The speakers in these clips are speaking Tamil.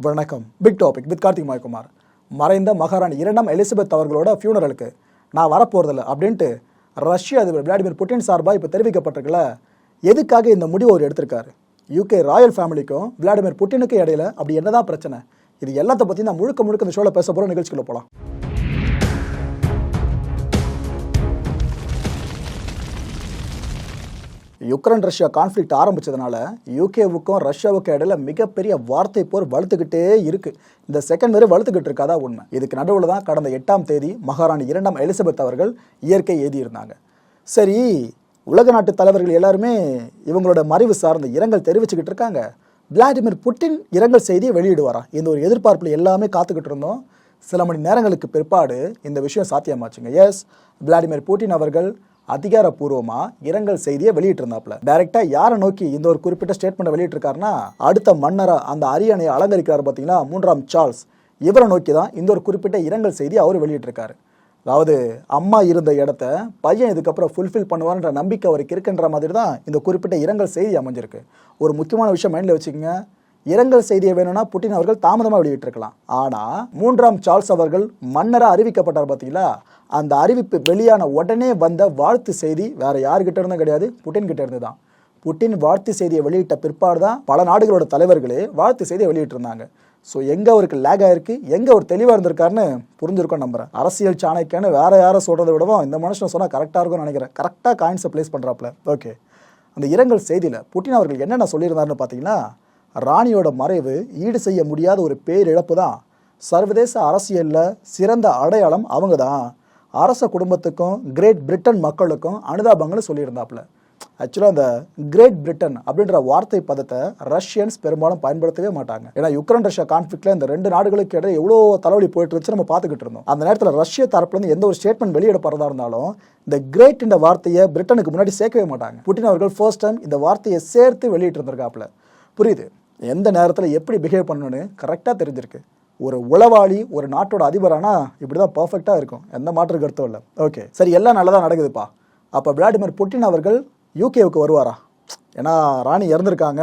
வணக்கம். Big topic with Karthik Mayakumar. மறைந்த மகாராணி இரண்டாம் எலிசபெத் அவர்களோட ஃபியூனரலுக்கு நான் வரப்போறதில்ல அப்படின்ட்டு ரஷ்ய அதிபர் விளாடிமிர் புட்டின் சார்பாக இப்போ தெரிவிக்கப்பட்டிருக்கல எதுக்காக இந்த முடிவு அவர் எடுத்திருக்காரு? யூகே ராயல் ஃபேமிலிக்கும் விளாடிமிர் புட்டினுக்கும் இடையில அப்படி என்னதான் பிரச்சனை? இது எல்லாத்த பற்றி நான் முழுக்க முழுக்க இந்த ஷோவில் பேச போகிற நிகழ்ச்சிக்குள்ள போகலாம் யுக்ரைன் ரஷ்யா கான்ஃப்ளிக்ட் ஆரம்பித்ததுனால யூகேவுக்கும் ரஷ்யாவுக்கும் இடையில மிகப்பெரிய வார்த்தை போர் வலுத்துக்கிட்டே இருக்கு. இந்த செகண்ட் வேறு வலுத்துக்கிட்டு இருக்காதா உண்மை. இதுக்கு நடுவில் தான் கடந்த எட்டாம் தேதி மகாராணி இரண்டாம் எலிசபெத் அவர்கள் இயற்கை எழுதியிருந்தாங்க. சரி உலக நாட்டு தலைவர்கள் எல்லாருமே இவங்களோட மறைவு சார்ந்த இரங்கல் தெரிவிச்சுக்கிட்டு இருக்காங்க. விளாடிமிர் புட்டின் இரங்கல் செய்தியை வெளியிடுவாரா? இந்த ஒரு எதிர்பார்ப்பில் எல்லாமே காத்துக்கிட்டு இருந்தோம். சில மணி நேரங்களுக்கு பிற்பாடு இந்த விஷயம் சாத்தியமாச்சுங்க. எஸ் விளாடிமிர் புட்டின் அவர்கள் அதிகாரப்பூர்வமா இரங்கல் செய்தியை வெளியிட்டிருந்தாப்ல டைரக்டா யாரை நோக்கி இந்த ஒரு குறிப்பிட்ட ஸ்டேட்மெண்ட் வெளியிட்டிருக்காருன்னா அடுத்த மன்னரை அந்த அரியணையை அலங்கரிக்கிறார் பார்த்தீங்களா மூன்றாம் சார்ல்ஸ். இவரை நோக்கி தான் இந்த ஒரு குறிப்பிட்ட இரங்கல் செய்தி அவர் வெளியிட்டிருக்காரு. அதாவது அம்மா இருந்த இடத்த பையன் இதுக்கப்புறம் ஃபுல்ஃபில் பண்ணுவார்ன்ற நம்பிக்கை அவருக்கு இருக்குன்ற மாதிரி தான் இந்த குறிப்பிட்ட இரங்கல் செய்தி அமைஞ்சிருக்கு. ஒரு முக்கியமான விஷயம் மைண்டில் வச்சுக்கோங்க. இரங்கல் செய்தியை வேணும்னா புட்டின் அவர்கள் தாமதமாக வெளியிட்டிருக்கலாம். ஆனால் மூன்றாம் சார்ல்ஸ் அவர்கள் மன்னராக அறிவிக்கப்பட்டார் பார்த்தீங்களா அந்த அறிவிப்பு வெளியான உடனே வந்த வாழ்த்து செய்தி வேற யாருக்கிட்ட இருந்தும் கிடையாது. புட்டின் கிட்ட இருந்து தான் புட்டின் வாழ்த்து செய்தியை வெளியிட்ட பிற்பாடு தான் பல நாடுகளோட தலைவர்களே வாழ்த்து செய்தியை வெளியிட்டிருந்தாங்க. ஸோ எங்கே அவருக்கு லேக் ஆயிருக்கு? எங்கே அவர் தெளிவாக இருந்திருக்காருன்னு புரிஞ்சிருக்கோம் நம்புறேன். அரசியல் சாணக்கியன்னு வேற யாரை சொல்கிறத விடவும் இந்த மனுஷன் சொன்னால் கரெக்டாக இருக்கும்னு நினைக்கிறேன். கரெக்டாக காயின்ஸை பிளேஸ் பண்ணுறாப்புல ஓகே அந்த இரங்கல் செய்தியில் புட்டின் அவர்கள் என்னென்ன சொல்லியிருந்தாருன்னு பார்த்தீங்கன்னா ராணியோட மறைவு ஈடு செய்ய முடியாத ஒரு பேரிழப்பு தான் சர்வதேச அரசியலில் சிறந்த அடையாளம் அவங்க தான் அரச குடும்பத்துக்கும் கிரேட் பிரிட்டன் மக்களுக்கும் அனுதாபங்கள்னு சொல்லியிருந்தாப்புல. ஆக்சுவலாக அந்த கிரேட் பிரிட்டன் அப்படின்ற வார்த்தை பதத்தை ரஷ்யன்ஸ் பெரும்பாலும் பயன்படுத்தவே மாட்டாங்க. ஏன்னா யுக்ரைன் ரஷ்யா கான்ஃபிளிக்ல இந்த ரெண்டு நாடுகளுக்கு இடையே எவ்வளோ தலைவலி போயிட்டு இருந்துச்சு நம்ம பார்த்துக்கிட்டு இருந்தோம். அந்த நேரத்தில் ரஷ்ய தரப்புலேருந்து எந்த ஒரு ஸ்டேட்மெண்ட் வெளியிடப்படுறதா இருந்தாலும் இந்த கிரேட் இந்த வார்த்தையை பிரிட்டனுக்கு முன்னாடி சேர்க்கவே மாட்டாங்க. புட்டின் அவர்கள் ஃபர்ஸ்ட் டைம் இந்த வார்த்தையை சேர்த்து வெளியிட்டு இருந்திருக்காப்புல புரியுது? எந்த நேரத்தில் எப்படி பிஹேவ் பண்ணணும்னு கரெக்டாக தெரிஞ்சிருக்கு. ஒரு உளவாளி ஒரு நாட்டோட அதிபரானா இப்படி தான் பர்ஃபெக்டாக இருக்கும். எந்த மாற்று கருத்தும் இல்லை. ஓகே சரி எல்லாம் நல்லதாக நடக்குதுப்பா. அப்போ விளாடிமிர் புட்டின் அவர்கள் யூகேவுக்கு வருவாரா? ஏன்னா ராணி இறந்துருக்காங்க.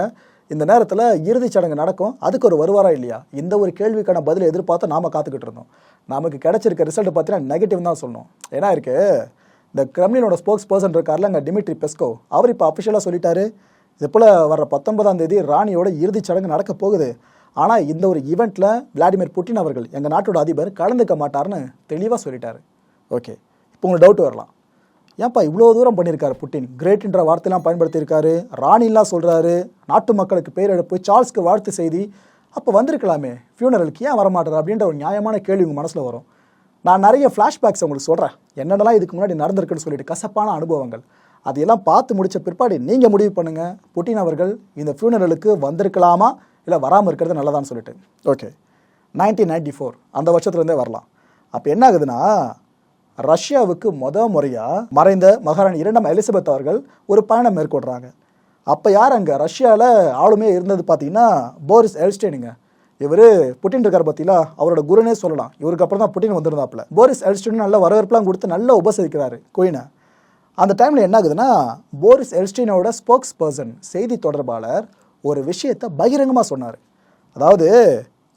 இந்த நேரத்தில் இறுதிச் சடங்கு நடக்கும். அதுக்கு ஒரு வருவாரா இல்லையா? இந்த ஒரு கேள்விக்கான பதில் எதிர்பார்த்து நாம காத்துக்கிட்டு இருந்தோம். நமக்கு கிடைச்சிருக்க ரிசல்ட் பார்த்தீங்கன்னா நெகட்டிவ் தான் சொல்லணும். ஏன்னா இருக்கு. இந்த கிரெம்லினோட ஸ்போக்ஸ் பர்சன் இருக்கார்ல அங்கே டிமிட்ரி பெஸ்கோ. அவர் இப்போ அஃபிஷியலாக சொல்லிட்டாரு. இது போல் வர பத்தொன்பதாம் தேதி ராணியோட இறுதிச் சடங்கு நடக்க போகுது. ஆனால் இந்த ஒரு ஈவெண்ட்டில் விளாடிமிர் புட்டின் அவர்கள் எங்கள் நாட்டோட அதிபர் கலந்துக்க மாட்டார்னு தெளிவாக சொல்லிட்டார். ஓகே இப்போ உங்களுக்கு டவுட் வரலாம். ஏன்ப்பா இவ்வளோ தூரம் பண்ணியிருக்காரு புட்டின்? கிரேட்ன்ற வார்த்தையெல்லாம் பயன்படுத்தியிருக்காரு. ராணிலாம் சொல்கிறாரு நாட்டு மக்களுக்கு பேரிழப்பு சார்ல்ஸ்க்கு வாழ்த்து செய்தி. அப்போ வந்திருக்கலாமே ஃபியூனரலுக்கு ஏன் வரமாட்டார் அப்படின்ற ஒரு நியாயமான கேள்வி உங்கள் மனசில் வரும். நான் நிறைய ஃப்ளாஷ்பேக்ஸ் உங்களுக்கு சொல்கிறேன் என்னென்னலாம் இதுக்கு முன்னாடி நடந்திருக்குன்னு சொல்லிட்டு கசப்பான அனுபவங்கள். அதையெல்லாம் பார்த்து முடித்த பிற்பாடு நீங்கள் முடிவு பண்ணுங்கள் புட்டின் அவர்கள் இந்த ஃபியூனரலுக்கு வந்திருக்கலாமா? இல்லை வராமல் இருக்கிறது நல்லதான்னு சொல்லிட்டு. ஓகே நைன்டீன் நைன்டி ஃபோர் அந்த வருஷத்துலேருந்தே வரலாம். அப்போ என்ன ஆகுதுன்னா ரஷ்யாவுக்கு முத முறையாக மறைந்த மகாராணி இரண்டாம் எலிசபெத் அவர்கள் ஒரு பயணம் மேற்கொள்கிறாங்க அப்போ யார் அங்கே? ரஷ்யாவில் ஆளுமே இருந்தது பார்த்தீங்கன்னா போரிஸ் எல்ஸ்டேனுங்க. இவர் புட்டின் இருக்கார் பார்த்தீங்களா அவரோட குருனே சொல்லலாம். இவருக்கு அப்புறம் தான் புட்டின் வந்திருந்தாப்புல. போரிஸ் எல்ஸ்டின் நல்ல வரவேற்பெலாம் கொடுத்து நல்லா உபசரிக்கிறாரு குயினை. அந்த டைமில் என்ன ஆகுதுன்னா போரிஸ் எல்ஸ்டீனோட ஸ்போக்ஸ் பர்சன் செய்தி தொடர்பாளர் ஒரு விஷயத்தை பகிரங்கமாக சொன்னார். அதாவது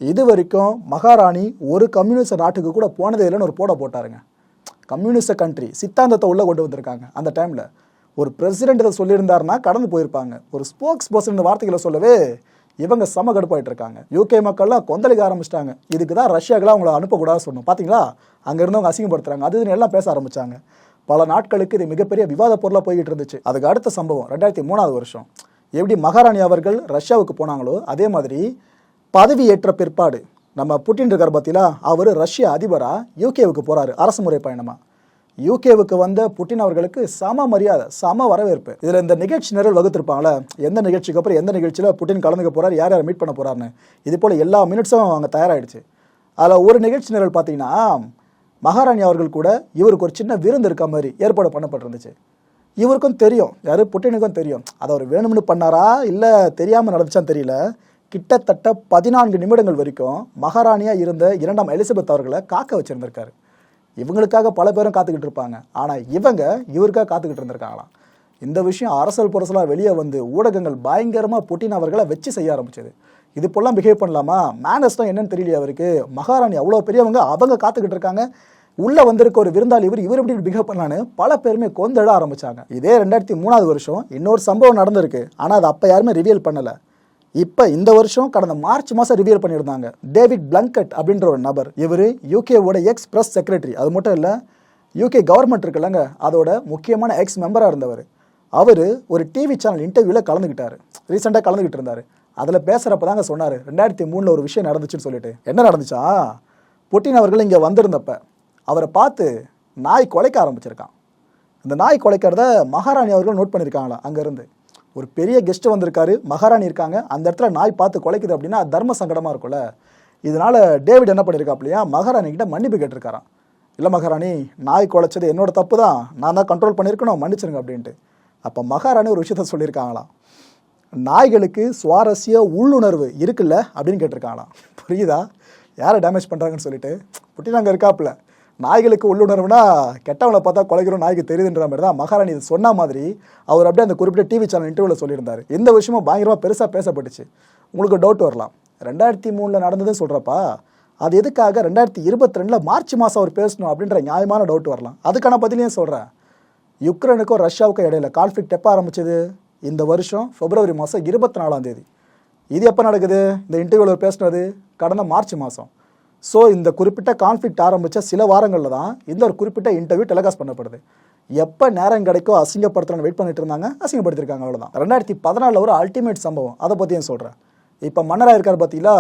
இது வரைக்கும் மகாராணி ஒரு கம்யூனிஸ்ட் நாட்டுக்கு கூட போனதே இல்லைன்னு ஒரு போட போட்டாருங்க. கம்யூனிஸ்ட் கண்ட்ரி சித்தாந்தத்தை உள்ளே கொண்டு வந்திருக்காங்க அந்த டைமில். ஒரு பிரசிடென்ட் இதை சொல்லியிருந்தாருன்னா கடந்து போயிருப்பாங்க. ஒரு ஸ்போக்ஸ் பர்சன் வார்த்தைகளை சொல்லவே இவங்க சம கடுப்பாயிட்டு இருக்காங்க யூகே மக்கள்லாம் கொந்தளிக்க ஆரம்பிச்சிட்டாங்க. இதுக்கு தான் ரஷ்யாக்கெல்லாம் அவங்கள அனுப்பக்கூடாது சொன்னோம். பார்த்தீங்களா அங்கே இருந்தவங்க அசிங்கப்படுத்துறாங்க. அது எல்லாம் பேச ஆரம்பிச்சாங்க. பல நாட்களுக்கு இது மிகப்பெரிய விவாத பொருளாக போய்கிட்டு இருந்துச்சு. அதுக்கு அடுத்த சம்பவம் ரெண்டாயிரத்தி மூணாவது வருஷம். எப்படி மகாராணி அவர்கள் ரஷ்யாவுக்கு போனாங்களோ அதே மாதிரி பதவி ஏற்ற பிற்பாடு நம்ம புட்டின் இருக்கார் பார்த்தீங்களா அவர் ரஷ்ய அதிபராக யூகேவுக்கு போகிறாரு அரசு முறை பயணமாக யூகேவுக்கு வந்த புட்டின் அவர்களுக்கு சம மரியாதை சம வரவேற்பு. இதில் இந்த நிகழ்ச்சி நிரல் வகுத்திருப்பாங்களே எந்த நிகழ்ச்சிக்கு அப்புறம் எந்த நிகழ்ச்சியில் புட்டின் கலந்துக்க போகிறார் யார் யார் மீட் பண்ண போகிறாருன்னு இது போல் எல்லா மினிட்ஸும் அங்கே தயாராகிடுச்சு அதில் ஒரு நிகழ்ச்சி நிரல் பார்த்தீங்கன்னா மகாராணி அவர்கள் கூட இவருக்கு ஒரு சின்ன விருந்து இருக்க மாதிரி ஏற்பாடு பண்ணப்பட்டிருந்துச்சு. இவருக்கும் தெரியும். யாரு? புட்டினுக்கும் தெரியும். அதை அவர் வேணும்னு பண்ணாரா? இல்லை தெரியாமல் நடந்துச்சான்னு தெரியல. கிட்டத்தட்ட பதினான்கு நிமிடங்கள் வரைக்கும் மகாராணியாக இருந்த இரண்டாம் எலிசபெத் அவர்களை காக்க வச்சுருந்துருக்காரு. இவங்களுக்காக பல பேரும் காத்துக்கிட்டு இருப்பாங்க. ஆனால் இவங்க இவருக்காக காத்துக்கிட்டு இருந்திருக்காங்களாம். இந்த விஷயம் அரசல் புரசலாக வெளியே வந்து ஊடகங்கள் பயங்கரமாக புட்டின் அவர்களை வச்சு செய்ய ஆரம்பிச்சது. இது போலாம் பிஹேவ் பண்ணலாமா? மேனஸ்னா என்னன்னு தெரியலையே அவருக்கு. மகாராணி அவ்வளோ பெரியவங்க அவங்க காத்துக்கிட்டு இருக்காங்க. உள்ள வந்திருக்க ஒரு விருந்தாளி இவர் இவர் எப்படி பிஹேவ் பண்ணலான்னு பல பேருமே கொந்தட ஆரம்பிச்சாங்க. இதே ரெண்டாயிரத்தி மூணாவது வருஷம் இன்னொரு சம்பவம் நடந்திருக்கு. ஆனால் அது அப்போ யாருமே ரிவியல் பண்ணலை. இப்போ இந்த வருஷம் கடந்த மார்ச் மாதம் ரிவியல் பண்ணியிருந்தாங்க. டேவிட் பிளங்கட் அப்படின்ற ஒரு நபர். இவர் யூகேவோட எக்ஸ் பிரஸ் செக்ரட்டரி அது மட்டும் இல்லை யூகே கவர்மெண்ட் இருக்குல்லங்க அதோட முக்கியமான எக்ஸ் மெம்பராக இருந்தவர். அவர் ஒரு டிவி சேனல் இன்டர்வியூவில் கலந்துக்கிட்டார் ரீசெண்டாக கலந்துக்கிட்டு இருந்தார். அதில் பேசுகிறப்ப தாங்க சொன்னார் ரெண்டாயிரத்தி மூணில் ஒரு விஷயம் நடந்துச்சுன்னு சொல்லிட்டு. என்ன நடந்துச்சா? புட்டின் அவர்கள் இங்கே வந்திருந்தப்ப. அவரை பார்த்து நாய் குலைக்க ஆரம்பிச்சிருக்கான். இந்த நாய் கொலைக்கிறத மகாராணி அவர்கள் நோட் பண்ணியிருக்காங்களா அங்கேருந்து. ஒரு பெரிய கெஸ்ட் வந்திருக்காரு. மகாராணி இருக்காங்க. அந்த இடத்துல நாய் பார்த்து கொலைக்குது அப்படின்னா தர்ம சங்கடமாக இருக்கும்ல. இதனால் டேவிட் என்ன பண்ணியிருக்காப்லையா மகாராணி கிட்ட மன்னிப்பு கேட்டிருக்காராம். இல்லை மகாராணி நாய் குலைச்சது என்னோட தப்பு தான் நான் தான் கண்ட்ரோல் பண்ணியிருக்கணும் மன்னிச்சிருங்க அப்படின்ட்டு. அப்போ மகாராணி ஒரு விஷயத்த சொல்லியிருக்காங்களாம். நாய்களுக்கு சுவாரஸ்ய உள்ளுணர்வு இருக்குல்ல? அப்படின்னு கேட்டிருக்காங்களாம். புரியுதா? யாரை டேமேஜ் பண்ணுறாங்கன்னு சொல்லிட்டு. புட்டி அங்கே இருக்காப்புல நாய்களுக்கு உள்ளுணர்வுனா கெட்டவங்களை பார்த்தா குலைக்கிறோம் நாய்க்கு தெரியுதுன்ற மாதிரி தான் மகாராணி இது சொன்ன மாதிரி அவர் அப்படியே அந்த குறிப்பிட்ட டிவி சேனல் இன்டர்வியூவில் சொல்லியிருந்தார். இந்த விஷயமும் பயங்கரமாக பெருசாக பேசப்பட்டுச்சு. உங்களுக்கு டவுட் வரலாம். ரெண்டாயிரத்தி மூணில் நடந்ததுன்னு சொல்கிறப்பா அது எதுக்காக ரெண்டாயிரத்தி இருபத்தி ரெண்டில் மார்ச் மாதம் அவர் பேசணும் அப்படின்ற நியாயமான டவுட் வரலாம். அதுக்கான பதிலையும் சொல்கிறேன் யுக்ரைனுக்கும் ரஷ்யாவுக்கும் இடையில கான்ஃப்ளிக்ட் எப்போ ஆரம்பிச்சது? இந்த வருஷம் பிப்ரவரி மாதம் இருபத்தி நாலாம் தேதி. இது எப்போ நடக்குது? இந்த இன்டர்வியூவில் பேசுனது கடந்த மார்ச் மாதம் ஸோ இந்த குறிப்பிட்ட கான்ஃப்ளிக்ட் ஆரம்பித்த சில வாரங்களில் தான் இந்த ஒரு குறிப்பிட்ட இன்டர்வியூ டெலிகாஸ்ட் பண்ணப்படுது. எப்போ நேரம் கிடைக்கோ அசிங்கப்படுத்தணும்னு வெயிட் பண்ணிட்டு இருந்தாங்க அசிங்கப்படுத்திருக்காங்க அவ்வளோதான் ரெண்டாயிரத்தி பதினாலில் ஒரு அல்டிமேட் சம்பவம் அதை பற்றியும் சொல்கிறேன் இப்போ மன்னராக இருக்கார் பார்த்தீங்களா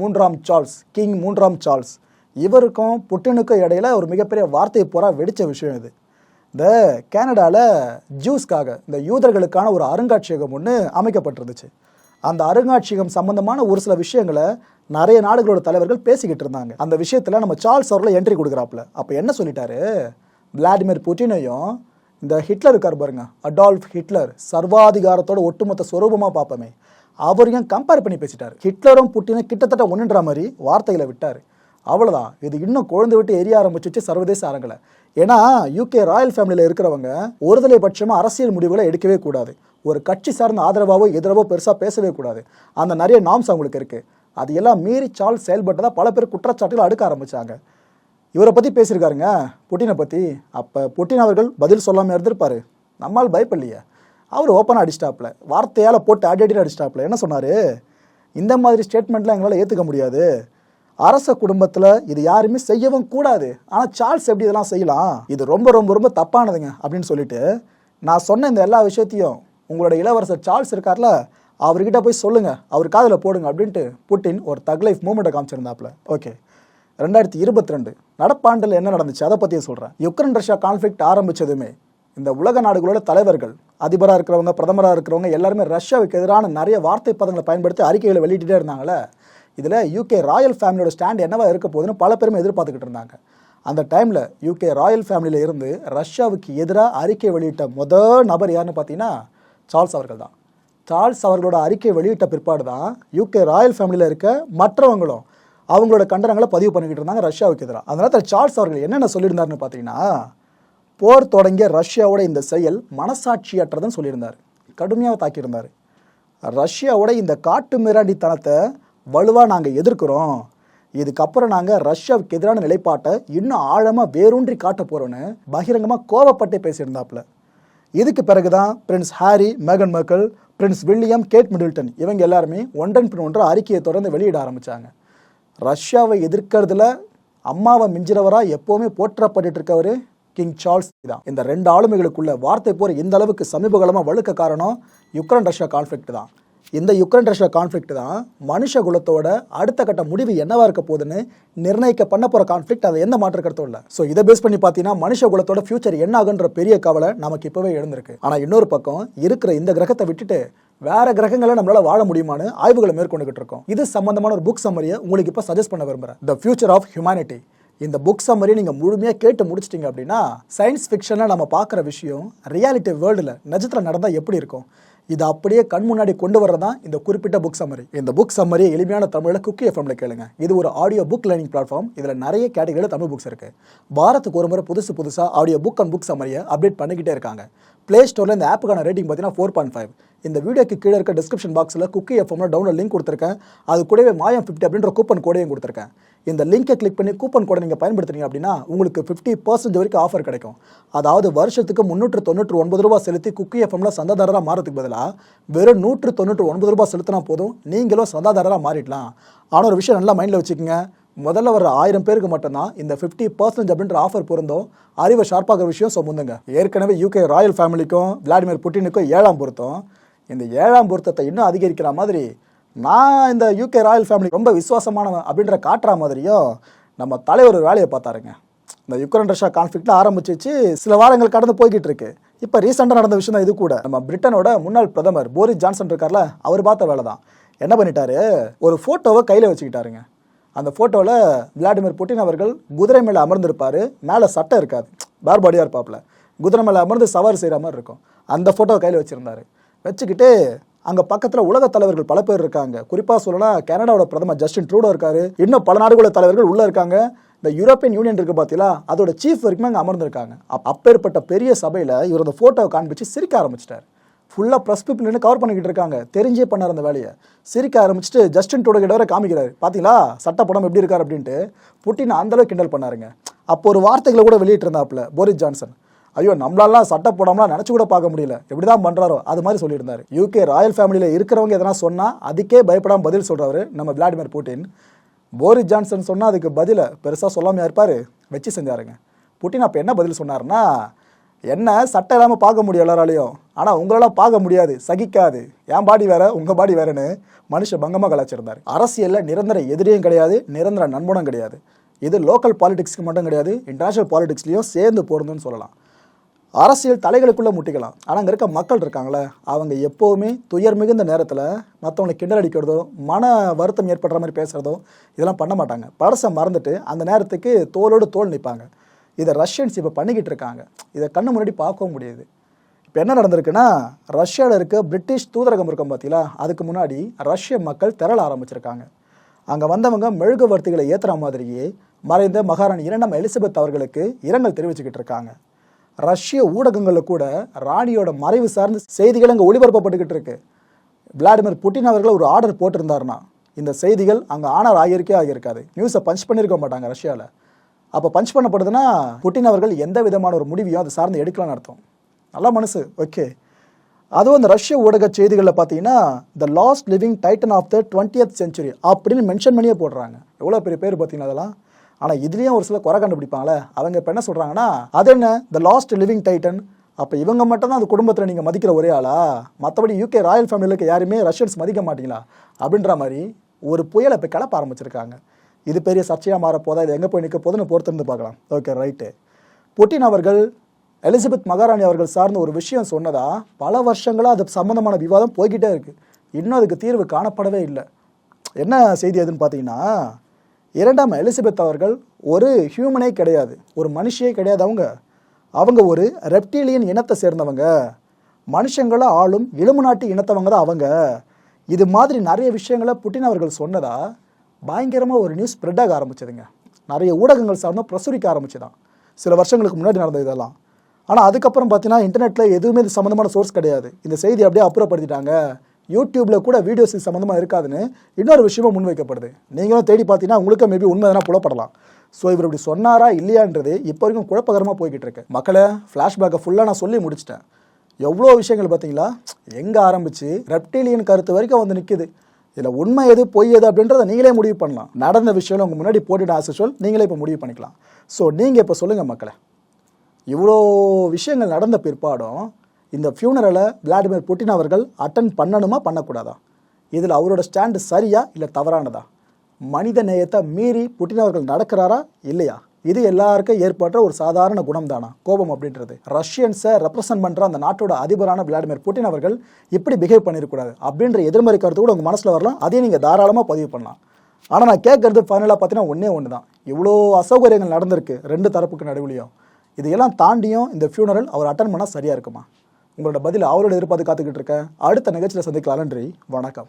மூன்றாம் சார்ல்ஸ் கிங் மூன்றாம் சார்ல்ஸ். இவருக்கும் புட்டினுக்கும் இடையில ஒரு மிகப்பெரிய வார்த்தை பூரா வெடித்த விஷயம் இது. இந்த கேனடாவில் ஜூஸ்க்காக இந்த யூதர்களுக்கான ஒரு அருங்காட்சியகம் ஒன்று அமைக்கப்பட்டிருந்துச்சு. அந்த அருங்காட்சியகம் சம்பந்தமான ஒரு சில விஷயங்களை நிறைய நாடுகளோட தலைவர்கள் பேசிக்கிட்டு இருந்தாங்க. அந்த விஷயத்தில் நம்ம சார்ல்ஸ் அவர்களை என்ட்ரி கொடுக்குறாப்புல. அப்போ என்ன சொல்லிட்டாரு? விளாடிமிர் புட்டினையும் இந்த ஹிட்லர் இருக்கார் பாருங்க அடால்ஃப் ஹிட்லர் சர்வாதிகாரத்தோட ஒட்டுமொத்த ஸ்வரூபமாக பார்ப்போமே அவரையும் கம்பேர் பண்ணி பேசிட்டார். ஹிட்லரும் புட்டினும் கிட்டத்தட்ட ஒன்றுன்ற மாதிரி வார்த்தைகளை விட்டார். அவ்வளோதான் இது இன்னும் குழந்தை விட்டு எரிய ஆரம்பிச்சிச்சு சர்வதேச அரங்கில். ஏன்னா யூகே ராயல் ஃபேமிலியில் இருக்கிறவங்க ஒருதலை பட்சமாக அரசியல் முடிவுகளை எடுக்கவே கூடாது. ஒரு கட்சி சார்ந்த ஆதரவாகவோ எதிரவோ பெருசாக பேசவே கூடாது. அந்த நிறைய நாம்ஸ் அவங்களுக்கு இருக்குது அது எல்லாம் மீறி சால் செயல்பட்டதாக பல பேர் குற்றச்சாட்டுகள் அடுக்க ஆரம்பித்தாங்க இவரை பற்றி பேசியிருக்காருங்க. புட்டினை பற்றி அப்போ புட்டின் அவர்கள் பதில் சொல்லாமல் இருந்திருப்பார். நம்மால் பயப்படலையே. அவர் ஓப்பனாக அடிச்சிட்டாப்ல வார்த்தையால் போட்டு அடி அடி அடிச்சிட்டாப்ல என்ன சொன்னார்? இந்த மாதிரி ஸ்டேட்மெண்ட்லாம் எங்களால் ஏற்றுக்க முடியாது. அரச குடும்பத்தில் இது யாருமே செய்யவும் கூடாது. ஆனால் சார்ல்ஸ் எப்படி இதெல்லாம் செய்யலாம்? இது ரொம்ப ரொம்ப ரொம்ப தப்பானதுங்க அப்படின்னு சொல்லிட்டு நான் சொன்ன இந்த எல்லா விஷயத்தையும் உங்களோட இளவரசர் சார்ல்ஸ் இருக்கார்ல அவர்கிட்ட போய் சொல்லுங்க. அவர் காதில் போடுங்க அப்படின்ட்டு புட்டின் ஒரு தக் லைஃப் மூமெண்ட்டை காமிச்சிருந்தாப்புல. ஓகே ரெண்டாயிரத்தி இருபத்தி ரெண்டு நடப்பாண்டில் என்ன நடந்துச்சு? அதை பற்றியும் சொல்கிறேன் யுக்ரைன் ரஷ்யா கான்ஃப்ளிக்ட் ஆரம்பிச்சதுமே இந்த உலக நாடுகளோட தலைவர்கள் அதிபராக இருக்கிறவங்க பிரதமராக இருக்கிறவங்க எல்லாருமே ரஷ்யாவுக்கு எதிரான நிறைய வார்த்தை பதங்களை பயன்படுத்தி அறிக்கைகளை வெளியிட்டே இருந்தாங்களே இதில் யூகே ராயல் ஃபேமிலியோட ஸ்டாண்ட் என்னவா இருக்க போகுதுன்னு பல பேருமே எதிர்பார்த்துக்கிட்டு இருந்தாங்க. அந்த டைமில் யூகே ராயல் ஃபேமிலியில் இருந்து ரஷ்யாவுக்கு எதிராக அறிக்கை வெளியிட்ட முதல் நபர் யாருன்னு பார்த்தீங்கன்னா சார்ல்ஸ் அவர்கள் தான். சார்ல்ஸ் அவர்களோட அறிக்கை வெளியிட்ட பிற்பாடு தான் யூகே ராயல் ஃபேமிலியில் இருக்க மற்றவங்களும் அவங்களோட கண்டனங்களை பதிவு பண்ணிக்கிட்டு இருந்தாங்க ரஷ்யாவுக்கு எதிராக. அதனால சார்ல்ஸ் அவர்கள் என்னென்ன சொல்லியிருந்தாருன்னு பார்த்தீங்கன்னா போர் தொடங்கிய ரஷ்யாவோட இந்த செயல் மனசாட்சியற்றதுன்னு சொல்லியிருந்தார். கடுமையாக தாக்கியிருந்தார். ரஷ்யாவோட இந்த காட்டு மிராண்டித்தனத்தை வலுவாக நாங்கள் எதிர்க்கிறோம். இதுக்கப்புறம் நாங்கள் ரஷ்யாவுக்கு எதிரான நிலைப்பாட்டை இன்னும் ஆழமாக வேரூன்றி காட்ட போகிறோன்னு பகிரங்கமாக கோவப்பட்டே பேசியிருந்தாப்புல. இதுக்கு பிறகு தான் பிரின்ஸ் ஹாரி மேகன் மக்கள் பிரின்ஸ் வில்லியம் கேட் மிடில்டன் இவங்க எல்லாருமே ஒன்றன் பின் ஒன்று அறிக்கையை தொடர்ந்து வெளியிட ஆரம்பித்தாங்க ரஷ்யாவை எதிர்க்கிறதுல அம்மாவை மிஞ்சிறவராக எப்போவுமே போற்றப்பட்டு இருக்கவர் கிங் சார்ல்ஸ் தான். இந்த ரெண்டு ஆளுமைகளுக்குள்ள வார்த்தை போர் இந்த அளவுக்கு சமீப காலமாக வழுக்க காரணம் யுக்ரைன் ரஷ்யா கான்ஃப்ளிக்ட் தான். இந்த யுக்ரைன் ரஷ்யா கான்ஃப்ளிக்ட் தான் மனுஷ குலத்தோட அடுத்த கட்ட முடிவு என்னவா இருக்க போகுதுன்னு நிர்ணயிக்க பண்ண போற கான்ஃப்ளிக்ட் அது எந்த மாற்ற கருத்தும் இல்லை. ஸோ இதை பேஸ் பண்ணி பார்த்தீங்கன்னா மனுஷ குலத்தோட ஃபியூச்சர் என்ன ஆகுன்ற பெரிய கவலை நமக்கு இப்போவே எழுந்திருக்கு. ஆனால் இன்னொரு பக்கம் இருக்கிற இந்த கிரகத்தை விட்டுட்டு வேற கிரகங்களை நம்மளால வாழ முடியுமான்னு ஆய்வுகளை மேற்கொண்டுகிட்டு இருக்கோம். இது சம்பந்தமான ஒரு புக் சம்மரியை உங்களுக்கு இப்போ சஜஸ்ட் பண்ண விரும்புகிறேன் த ஃபியூச்சர் ஆஃப் ஹியூமனிட்டி இந்த புக் சம்மரி நீங்கள் முழுமையாக கேட்டு முடிச்சிட்டிங்க அப்படின்னா சயின்ஸ் ஃபிக்ஷனில் நம்ம பார்க்குற விஷயம் ரியாலிட்டி வேர்ல்டில் நிஜத்தில் நடந்தால் எப்படி இருக்கும்? இது அப்படியே கண் முன்னாடி கொண்டு வரதான் இந்த குறிப்பிட்ட புக் சம்மரி இந்த புக் சம்மரி எளிமையான தமிழில் குக்கி எஃப்எம்ல கேளுங்க. இது ஒரு ஆடியோ புக் லேர்னிங் பிளாட்ஃபார்ம் இதில் நிறைய கேட்டகரியில் தமிழ் புக்ஸ் இருக்கு. வாரத்துக்கு ஒரு முறை புதுசு புதுசாக ஆடியோ புக் அண்ட் புக் சம்மரியை அப்டேட் பண்ணிக்கிட்டே இருக்காங்க. ப்ளே ஸ்டோரில் இந்த ஆப்புக்கான ரேட்டிங் பார்த்தீங்கன்னா ஃபோர் பாயிண்ட் ஃபைவ் இந்த வீடியோக்கு கீழே இருக்க டிஸ்கிரிப்ஷன் பாக்ஸில் குக்கி எஃப்எம்ல டவுன்லோட் லிங்க் கொடுத்துருக்கேன். அது கூடவே மாயம் ஃபிஃப்டி அப்படின்ற கூப்பன் கோடையும் கொடுத்துருக்கேன். இந்த லிங்கை கிளிக் பண்ணி கூப்பன் கோடை நீங்கள் பயன்படுத்துறீங்க அப்படின்னா உங்களுக்கு ஃபிஃப்டி பர்சன்ட் வரைக்கும் ஆஃபர் கிடைக்கும். அதாவது வருஷத்துக்கு முந்நூற்று தொண்ணூற்று ஒன்பது ரூபா செலுத்தி குக்கி எஃப்எம்ல சந்தாதாரராக மாறதுக்கு பதிலாக வெறும் நூற்று தொண்ணூற்று ஒன்பது ரூபா செலுத்தினா போதும் நீங்களும் சந்தாதாரராக மாறிடலாம். ஆனால் ஒரு விஷயம் நல்லா மைண்டில் வச்சுக்கோங்க. முதல்ல வர ஆயிரம் பேருக்கு மட்டும்தான் இந்த ஃபிஃப்டி பர்சன்ட் அப்படின்ற ஆஃபர் பொருந்தும். அறிவை ஷார்ப்பாகிற விஷயம் சொமுந்துங்க. ஏற்கனவே யூகே ராயல் ஃபேமிலிக்கும் விளாடிமிர் புட்டினுக்கும் ஏழாம் பொருத்தம். இந்த ஏழாம் பொருத்தத்தை இன்னும் அதிகரிக்கிற மாதிரி நான் இந்த யூகே ராயல் ஃபேமிலி ரொம்ப விசுவாசமானவன் அப்படின்ற காட்டுற மாதிரியும் நம்ம தலைவர் ஒரு வேலையை பார்த்தாருங்க. இந்த யுக்ரைன் ரஷ்யா கான்ஃப்ளிக்ட்ல ஆரம்பிச்சிச்சு சில வாரங்கள் கடந்து போய்கிட்டு இருக்கு. இப்போ ரீசெண்டாக நடந்த விஷயம் தான் இது கூட. நம்ம பிரிட்டனோட முன்னாள் பிரதமர் போரிஸ் ஜான்சன் இருக்கார்ல அவர் பார்த்த வேலை தான். என்ன பண்ணிட்டாரு? ஒரு ஃபோட்டோவை கையில் வச்சுக்கிட்டாருங்க. அந்த ஃபோட்டோவில் விளாடிமிர் புட்டின் அவர்கள் குதிரை மேலே அமர்ந்திருப்பார் மேலே சட்டை இருக்காது. பேர் பாடியாக இருப்பாப்புல குதிரை மேலே அமர்ந்து சவாரி செய்கிற மாதிரி இருக்கும். அந்த ஃபோட்டோவை கையில் வச்சுருந்தாரு. வச்சுக்கிட்டு அங்கே பக்கத்தில் உலக தலைவர்கள் பல பேர் இருக்காங்க. குறிப்பாக சொல்லலாம் கனடாவோட பிரதமர் ஜஸ்டின் ட்ரூடோ இருக்காரு. இன்னும் பல நாடுகளோட தலைவர்கள் உள்ளே இருக்காங்க. இந்த யூரோப்பியன் யூனியன் இருக்கு பார்த்தீங்களா அதோட சீஃப் வரைக்கும் அங்கே அமர்ந்திருக்காங்க. அப்பேற்பட்ட பெரிய சபையில் இவர் அந்த ஃபோட்டோவை காண்பிச்சு சிரிக்க ஆரம்பிச்சிட்டார். ஃபுல்லாக ப்ரெஸ் பீப்பிள் நின்று கவர் பண்ணிக்கிட்டு இருக்காங்க. தெரிஞ்சே பண்ணார் அந்த வேலையை. சிரிக்க ஆரம்பிச்சுட்டு ஜஸ்டின் ட்ரூடோ கிட்ட வரை காமிக்கிறாரு. பார்த்தீங்களா சட்ட படம் எப்படி இருக்கார் அப்படின்ட்டு. புட்டின் அந்தளவுக்கு கிண்டல் பண்ணாருங்க. அப்போ ஒரு வார்த்தைகளை கூட வெளியிட்டிருந்தாப்புல போரிஸ் ஜான்சன். ஐயோ நம்மளாலாம் சட்டை போடாமலாம் நினச்சி கூட பார்க்க முடியல. எப்படி தான் பண்ணுறாரோ அது மாதிரி சொல்லியிருந்தார். யூகே ராயல் ஃபேமிலியில் இருக்கிறவங்க எதனா சொன்னால் அதுக்கே பயப்படாமல் பதில் சொல்கிறவர் நம்ம விளாடிமிர் புட்டின். போரிஸ் ஜான்சன் சொன்னால் அதுக்கு பதிலை பெருசாக சொல்லாமையா இருப்பார். வச்சு செஞ்சாருங்க. புட்டின் அப்போ என்ன பதில் சொன்னார்னா என்ன சட்டை இல்லாமல் பார்க்க முடியும் எல்லாராலையும். ஆனால் உங்களால் பார்க்க முடியாது. சகிக்காது. என் பாடி வேற உங்கள் பாடி வேறன்னு மனுஷன் பங்கமாக கலாச்சிருந்தார் அரசியலில் நிரந்தர எதிரியும் கிடையாது நிரந்தர நண்பனும் கிடையாது. இது லோக்கல் பாலிடிக்ஸ்க்கு மட்டும் கிடையாது இன்டர்நேஷனல் பாலிடிக்ஸ்லேயும் சேர்ந்து போகிறதுன்னு சொல்லலாம். அரசியல் தலைகளுக்குள்ளே முட்டிக்கலாம். ஆனால் அங்கே இருக்க மக்கள் இருக்காங்களே அவங்க எப்போவுமே துயர் மிகுந்த நேரத்தில் மற்றவங்களை கிண்டல் அடிக்கிறதோ மன வருத்தம் ஏற்படுற மாதிரி பேசுகிறதோ இதெல்லாம் பண்ண மாட்டாங்க. பழசை மறந்துட்டு அந்த நேரத்துக்கு தோளோடு தோல் நிற்பாங்க இதை ரஷ்யன்ஸ் இப்போ பண்ணிக்கிட்டு இருக்காங்க. இதை கண்ணு முன்னாடி பார்க்கவும் முடியுது. இப்போ என்ன நடந்திருக்குன்னா ரஷ்யாவில் இருக்க பிரிட்டிஷ் தூதரகம் இருக்கும் பார்த்தீங்களா அதுக்கு முன்னாடி ரஷ்ய மக்கள் திரள ஆரம்பிச்சிருக்காங்க. அங்கே வந்தவங்க மெழுகுவர்த்திகளை ஏற்றுற மாதிரியே மறைந்த மகாராணி இரண்டாம் எலிசபெத் அவர்களுக்கு இரங்கல் தெரிவிச்சுக்கிட்டு இருக்காங்க. ரஷ்ய ஊடகங்களில் கூட ராணியோட மறைவு சார்ந்த செய்திகள் அங்கே ஒளிபரப்பப்பட்டுக்கிட்டு இருக்கு. விளாடிமிர் புட்டின் அவர்கள் ஒரு ஆர்டர் போட்டிருந்தாருன்னா இந்த செய்திகள் அங்கே ஆனர் ஆகியிருக்கே ஆகியிருக்காது. நியூஸை பஞ்ச் பண்ணியிருக்க மாட்டாங்க ரஷ்யாவில் அப்போ பஞ்ச் பண்ணப்படுதுன்னா புட்டின் அவர்கள் எந்த விதமான ஒரு முடிவையும் அதை சார்ந்து எடுக்கலாம்னு அர்த்தம். நல்ல மனசு. ஓகே. அதுவும் அந்த ரஷ்ய ஊடக செய்திகளில் பார்த்தீங்கன்னா the last living titan of the twentieth century அப்படின்னு மென்ஷன் பண்ணியே போடுறாங்க. எவ்வளோ பெரிய பேர் பார்த்தீங்கன்னா அதெல்லாம்? ஆனால் இதுலேயும் ஒரு சில குறை கண்டுபிடிப்பாங்களே. அவங்க இப்போ என்ன சொல்கிறாங்கன்னா அது என்ன? த லாஸ்ட் லிவிங் டைட்டன் அப்போ இவங்க மட்டும் தான் அந்த குடும்பத்தில் நீங்கள் மதிக்கிற ஒரே ஆளா? மற்றபடி யூகே ராயல் ஃபேமிலியில் இருக்க யாருமே ரஷ்யன்ஸ் மதிக்க மாட்டீங்களா? அப்படின்ற மாதிரி ஒரு புயலை இப்போ கிளப்ப ஆரம்பிச்சிருக்காங்க. இது பெரிய சர்ச்சையாக மாறப்போதா இது எங்கே போய் நிற்க போதுன்னு பொறுத்திருந்து பார்க்கலாம். ஓகே ரைட்டு புட்டின் அவர்கள் எலிசபெத் மகாராணி அவர்கள் சார்ந்த ஒரு விஷயம் சொன்னதா? பல வருஷங்களாக அது சம்மந்தமான விவாதம் போய்கிட்டே இருக்குது இன்னும் அதுக்கு தீர்வு காணப்படவே இல்லை. என்ன செய்தி அதுன்னு பார்த்தீங்கன்னா இரண்டாம் எலிசபெத் அவர்கள் ஒரு ஹியூமனே கிடையாது ஒரு மனுஷியே கிடையாது அவங்க. அவங்க ஒரு ரெப்டீலியன் இனத்தை சேர்ந்தவங்க. மனுஷங்களை ஆளும் இளுமநாட்டு இனத்தவங்க தான் அவங்க. இது மாதிரி நிறைய விஷயங்களை புட்டின் அவர்கள் சொன்னதா பயங்கரமாக ஒரு நியூஸ் ஸ்ப்ரெட் ஆக ஆரம்பிச்சதுங்க. நிறைய ஊடகங்கள் சார்ந்தும் பிரசுரிக்க ஆரம்பிச்சுதான். சில வருஷங்களுக்கு முன்னாடி நடந்த இதெல்லாம். ஆனால் அதுக்கப்புறம் பார்த்தீங்கன்னா இன்டர்நெட்டில் எதுவுமே இது சம்மந்தமான சோர்ஸ் கிடையாது. இந்த செய்தி அப்படியே அப்புறப்படுத்திட்டாங்க. யூடியூப்பில் கூட வீடியோஸ் சம்மந்தமாக இருக்காதுன்னு இன்னொரு விஷயமும் முன்வைக்கப்படுது. நீங்களும் தேடி பார்த்தீங்கன்னா உங்களுக்கு மேபி உண்மை எதனா புலப்படலாம். ஸோ இவர் இப்படி சொன்னாரா இல்லையான்றது இப்போ வரைக்கும் குழப்பகரமாக போய்கிட்டு இருக்கு. மக்களை ஃப்ளாஷ்பேக்கை ஃபுல்லாக நான் சொல்லி முடிச்சிட்டேன். எவ்வளோ விஷயங்கள் பார்த்தீங்களா? எங்கே ஆரம்பிச்சு? ரெப்டீலியன் கருத்து வரைக்கும் வந்து நிற்குது இதில் உண்மை எது பொய் எது அப்படின்றத நீங்களே முடிவு பண்ணலாம். நடந்த விஷயம் உங்கள் முன்னாடி போட்டுட்டு ஆசிச்சுவல் நீங்களே இப்போ முடிவு பண்ணிக்கலாம். ஸோ நீங்கள் இப்போ சொல்லுங்கள் மக்களை. இவ்வளோ விஷயங்கள் நடந்த பிற்பாடும் இந்த ஃபியூனரலை விளாடிமிர் புட்டின் அவர்கள் அட்டன் பண்ணணுமா பண்ணக்கூடாதா? இதில் அவரோட ஸ்டாண்டு சரியா இல்லை தவறானதா? மனித நேயத்தை மீறி புட்டின் அவர்கள் நடக்கிறாரா இல்லையா? இது எல்லாருக்கும் ஏற்பட்ட ஒரு சாதாரண குணம் தானா கோபம் அப்படின்றது. ரஷ்யன்ஸை ரெப்ரசன்ட் பண்ணுற அந்த நாட்டோட அதிபரான விளாடிமிர் புட்டின் அவர்கள் இப்படி பிஹேவ் பண்ணியிருக்கூடாது அப்படின்ற எதிர்மறை கருத்து கூட உங்கள் மனசில் வரலாம். அதையும் நீங்கள் தாராளமாக பதிவு பண்ணலாம். ஆனால் நான் கேட்கறது ஃபைனலாக பார்த்தீங்கன்னா ஒன்றே ஒன்று தான் இவ்வளோ அசௌகரியங்கள் நடந்திருக்கு ரெண்டு தரப்புக்கு நடுவுலையும். இதையெல்லாம் தாண்டியும் இந்த ஃபியூனரல் அவர் அட்டன் பண்ணால் சரியாக இருக்குமா? உங்களோட பதில் அவரோட எதிர்பார்த்து காத்துக்கிட்டு இருக்கேன். அடுத்த நிகழ்ச்சியில் சந்திக்கலாம் நன்றி. வணக்கம்.